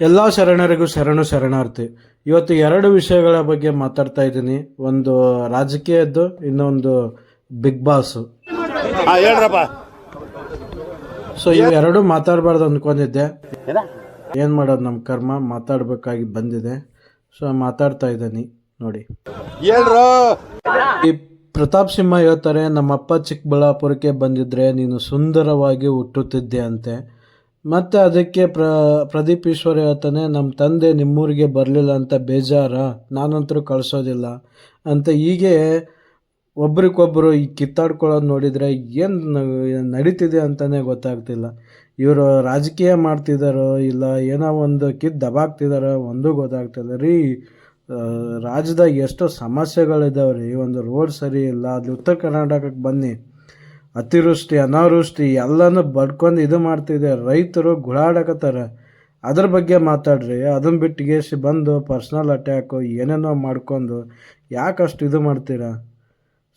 ಎಲ್ಲ ಶರಣರಿಗೂ ಶರಣು ಶರಣಾರ್ಥಿ. ಇವತ್ತು ಎರಡು ವಿಷಯಗಳ ಬಗ್ಗೆ ಮಾತಾಡ್ತಾ ಇದ್ದೀನಿ. ಒಂದು ರಾಜಕೀಯದ್ದು ಇನ್ನೊಂದು ಬಿಗ್ ಬಾಸ್. ಸೊ ಇವೆರಡು ಮಾತಾಡಬಾರ್ದು ಅಂದ್ಕೊಂಡಿದ್ದೆ ಏನು? ಮಾಡೋದು ನಮ್ಮ ಕರ್ಮ? ಮಾತಾಡಬೇಕಾಗಿ ಬಂದಿದೆ. ಸೊ ಮಾತಾಡ್ತಾ ಇದ್ದೀನಿ. ನೋಡಿ. ಹೇಳ್ರು. ಈ ಪ್ರತಾಪ್ ಸಿಂಹ ಹೇಳ್ತಾರೆ ನಮ್ಮಪ್ಪ ಚಿಕ್ಕಬಳ್ಳಾಪುರಕ್ಕೆ ಬಂದಿದ್ರೆ ನೀನು ಸುಂದರವಾಗಿ ಹುಟ್ಟುತ್ತಿದ್ದೆ ಅಂತೆ. ಮತ್ತೆ ಅದಕ್ಕೆ ಪ್ರ, ಪ್ರದೀಪ್ ಈಶ್ವರ್ ಹೇಳ್ತಾನೆ ನಮ್ಮ ತಂದೆ ನಿಮ್ಮೂರಿಗೆ ಬರಲಿಲ್ಲ ಅಂತ ಬೇಜಾರ ನಾನಂತರೂ ಕಳಿಸೋದಿಲ್ಲ. ಅಂತ ಹೀಗೆ ಒಬ್ರಿಗೊಬ್ಬರು ಈ ಕಿತ್ತಾಡ್ಕೊಳ್ಳೋದು ನೋಡಿದರೆ ಏನು ನಡೀತಿದೆ ಅಂತಲೇ ಗೊತ್ತಾಗ್ತಿಲ್ಲ. ಇವರು ರಾಜಕೀಯ ಮಾಡ್ತಿದ್ದಾರೋ ಇಲ್ಲ ಏನೋ ಒಂದು ಕಿತ್ತು ದಬಾಕ್ತಿದಾರೋ ಒಂದೂ ಗೊತ್ತಾಗ್ತಿಲ್ಲ. ರೀ ರಾಜ್ಯದಾಗ ಎಷ್ಟೋ ಸಮಸ್ಯೆಗಳಿದಾವೆ ರೀ ಒಂದು ರೋಡ್ ಸರಿ ಇಲ್ಲ ಅದು ಉತ್ತರ ಕರ್ನಾಟಕಕ್ಕೆ ಬನ್ನಿ. ಅತಿವೃಷ್ಟಿ, ಅನಾವೃಷ್ಟಿ ಎಲ್ಲನೂ ಬಡ್ಕೊಂಡು ಇದು ಮಾಡ್ತಿದೆ. ರೈತರು ಗುಳಾಡಕತ್ತಾರ. ಅದ್ರ ಬಗ್ಗೆ ಮಾತಾಡ್ರಿ. ಅದನ್ನ ಬಿಟ್ಟು ಗೇಸಿ ಬಂದು ಪರ್ಸ್ನಲ್ ಅಟ್ಯಾಕು ಏನೇನೋ ಮಾಡ್ಕೊಂಡು ಯಾಕಷ್ಟು ಇದು ಮಾಡ್ತೀರಾ?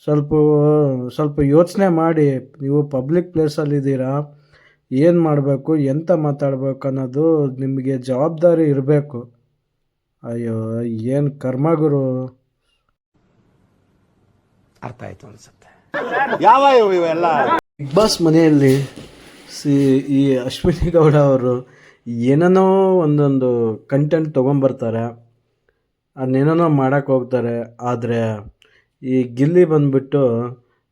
ಸ್ವಲ್ಪ ಸ್ವಲ್ಪ ಯೋಚನೆ ಮಾಡಿ. ನೀವು ಪಬ್ಲಿಕ್ ಪ್ಲೇಸಲ್ಲಿದ್ದೀರಾ ಏನು ಮಾಡಬೇಕು? ಎಂತ ಮಾತಾಡಬೇಕು ಅನ್ನೋದು ನಿಮಗೆ ಜವಾಬ್ದಾರಿ ಇರಬೇಕು. ಅಯ್ಯೋ, ಏನು ಕರ್ಮ ಗುರು ಅರ್ಥ ಆಯಿತು ಅನ್ಸುತ್ತೆ. ಯಾವ ಇವೆಲ್ಲ? ಬಿಗ್ ಬಾಸ್ ಮನೆಯಲ್ಲಿ ಸಿ, ಈ ಅಶ್ವಿನಿ ಗೌಡ ಅವರು ಏನೇನೋ ಒಂದೊಂದು ಕಂಟೆಂಟ್ ತೊಗೊಂಬರ್ತಾರೆ. ಅದನ್ನೇನೋ ಮಾಡೋಕ್ಕೆ ಹೋಗ್ತಾರೆ. ಆದರೆ ಈ ಗಿಲ್ಲಿ ಬಂದುಬಿಟ್ಟು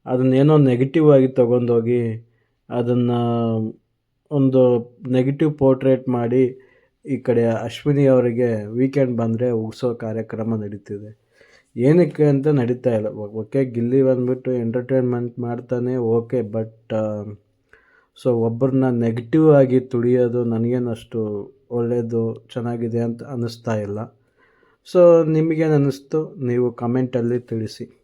ಅದನ್ನೇನೋ ನೆಗೆಟಿವ್ ಆಗಿ ತೊಗೊಂಡೋಗಿ ಅದನ್ನು ಒಂದು ನೆಗೆಟಿವ್ ಪೋರ್ಟ್ರೇಟ್ ಮಾಡಿ ಈ ಕಡೆ ಅಶ್ವಿನಿ ಅವರಿಗೆ ವೀಕೆಂಡ್ ಬಂದರೆ ಉಗಿಸೋ ಕಾರ್ಯಕ್ರಮ ನಡೀತಿದೆ. ಏನಕ್ಕೆ ಅಂತ ನಡೀತಾ ಇಲ್ಲ. ಓಕೆ, ಗಿಲ್ಲಿ ಬಂದ್ಬಿಟ್ಟು ಎಂಟರ್ಟೈನ್ಮೆಂಟ್ ಮಾಡ್ತಾನೆ, ಓಕೆ ಬಟ್ ಸೊ ಒಬ್ಬರನ್ನ ನೆಗೆಟಿವ್ ಆಗಿ ತುಳಿಯೋದು ನನಗೇನು ಅಷ್ಟು ಒಳ್ಳೆಯದು ಚೆನ್ನಾಗಿದೆ ಅಂತ ಅನ್ನಿಸ್ತಾ ಇಲ್ಲ. ಸೊ ನಿಮಗೇನು ಅನ್ನಿಸ್ತು? ನೀವು ಕಮೆಂಟಲ್ಲಿ ತಿಳಿಸಿ.